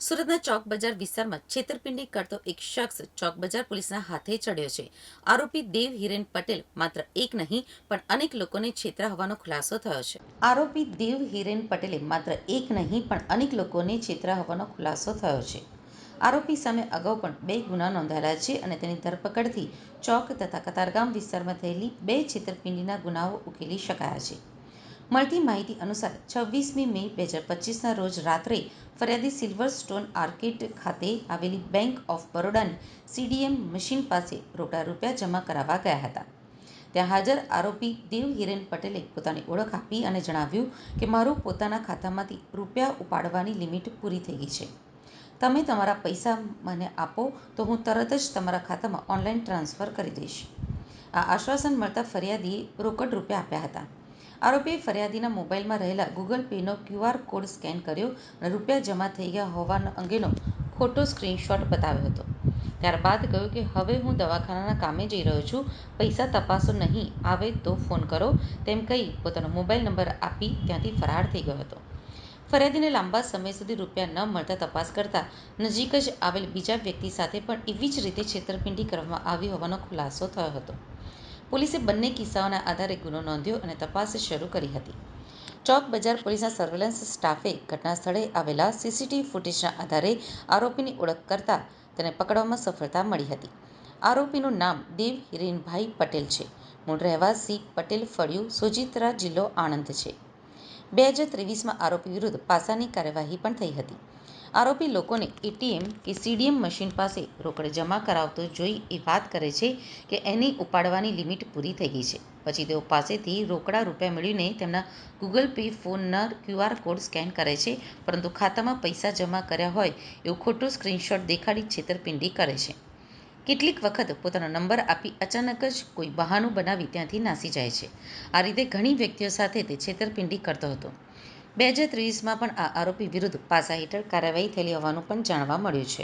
સુરતના ચોક બજાર વિસ્તારમાં છેતરપિંડી કરતો એક શખ્સ ચોક બજાર પોલીસના હાથે ચડ્યો છે. આરોપી દેવ હિરેન પટેલ માત્ર એક નહીં, પણ અનેક લોકોને છેતરા હોવાનો ખુલાસો થયો છે. આરોપી દેવ હિરેન પટેલે માત્ર એક નહીં, પણ અનેક લોકોને છેતરા હોવાનો ખુલાસો થયો છે. આરોપી સામે અગાઉ પણ બે ગુના નોંધાયેલા છે અને તેની ધરપકડથી ચોક તથા કતારગામ વિસ્તારમાં થયેલી બે છેતરપિંડીના ગુનાઓ ઉકેલી શકાયા છે. મળતી માહિતી અનુસાર છવ્વીસમી મે બે હજાર પચીસના રોજ રાત્રે ફરિયાદી સિલ્વર સ્ટોન આર્કેડ ખાતે આવેલી બેંક ઓફ બરોડાની સીડીએમ મશીન પાસે રોકડા રૂપિયા જમા કરાવવા ગયા હતા. ત્યાં હાજર આરોપી દેવ હિરેન પટેલે પોતાની ઓળખ આપી અને જણાવ્યું કે મારું પોતાના ખાતામાંથી રૂપિયા ઉપાડવાની લિમિટ પૂરી થઈ ગઈ છે. તમે તમારા પૈસા મને આપો તો હું તરત જ તમારા ખાતામાં ઓનલાઈન ટ્રાન્સફર કરી દઈશ. આ આશ્વાસન મળતા ફરિયાદીએ રોકડ રૂપિયા આપ્યા હતા. આરોપીએ ફરિયાદીના મોબાઈલમાં રહેલા ગૂગલ પેનો ક્યુઆર કોડ સ્કેન કર્યો અને રૂપિયા જમા થઈ ગયા હોવા અંગેનો ખોટો સ્ક્રીનશોટ બતાવ્યો હતો. ત્યારબાદ કહ્યું કે, હવે હું દવાખાનાના કામે જઈ રહ્યો છું, પૈસા તપાસો નહીં, આવે તો ફોન કરો. તેમ કહી પોતાનો મોબાઈલ નંબર આપી ત્યાંથી ફરાર થઈ ગયો હતો. ફરિયાદીને લાંબા સમય સુધી રૂપિયા ન મળતા તપાસ કરતા નજીક જ આવેલ બીજા વ્યક્તિ સાથે પણ એવી જ રીતે છેતરપિંડી કરવામાં આવી હોવાનો ખુલાસો થયો હતો. પોલીસે બંને કિસ્સાઓના આધારે ગુનો નોંધ્યો અને તપાસ શરૂ કરી હતી. ચોક બજાર પોલીસના સર્વેલન્સ સ્ટાફે ઘટના સ્થળે આવેલા સીસીટીવી ફૂટેજના આધારે આરોપીની ઓળખ કરતા તેને પકડવામાં સફળતા મળી હતી. આરોપીનું નામ દેવ હિરેનભાઈ પટેલ છે. મૂળ રહેવાસી પટેલ ફળિયું, સોજિત્રા જિલ્લો આણંદ છે. બે હજાર ત્રેવીસમાં આરોપી વિરુદ્ધ પાસાની કાર્યવાહી પણ થઈ હતી. આરોપી લોકોને એટીએમ કે સીડીએમ મશીન પાસે રોકડ જમા કરાવતો જોઈ એ વાત કરે છે કે એની ઉપાડવાની લિમિટ પૂરી થઈ ગઈ છે. પછી તેઓ પાસેથી રોકડા રૂપિયા મેળવીને તેમના ગૂગલ પે ફોનના ક્યુઆર કોડ સ્કેન કરે છે, પરંતુ ખાતામાં પૈસા જમા કર્યા હોય એવું ખોટું સ્ક્રીનશોટ દેખાડી છેતરપિંડી કરે છે. કેટલીક વખત પોતાનો નંબર આપી અચાનક જ કોઈ બહાનું બનાવી ત્યાંથી નાસી જાય છે. આ રીતે ઘણી વ્યક્તિઓ સાથે તે છેતરપિંડી કરતો હતો. બે હજાર ત્રેવીસમાં પણ આ આરોપી વિરુદ્ધ પાસા હેઠળ કાર્યવાહી થયેલી હોવાનું પણ જાણવા મળ્યું છે.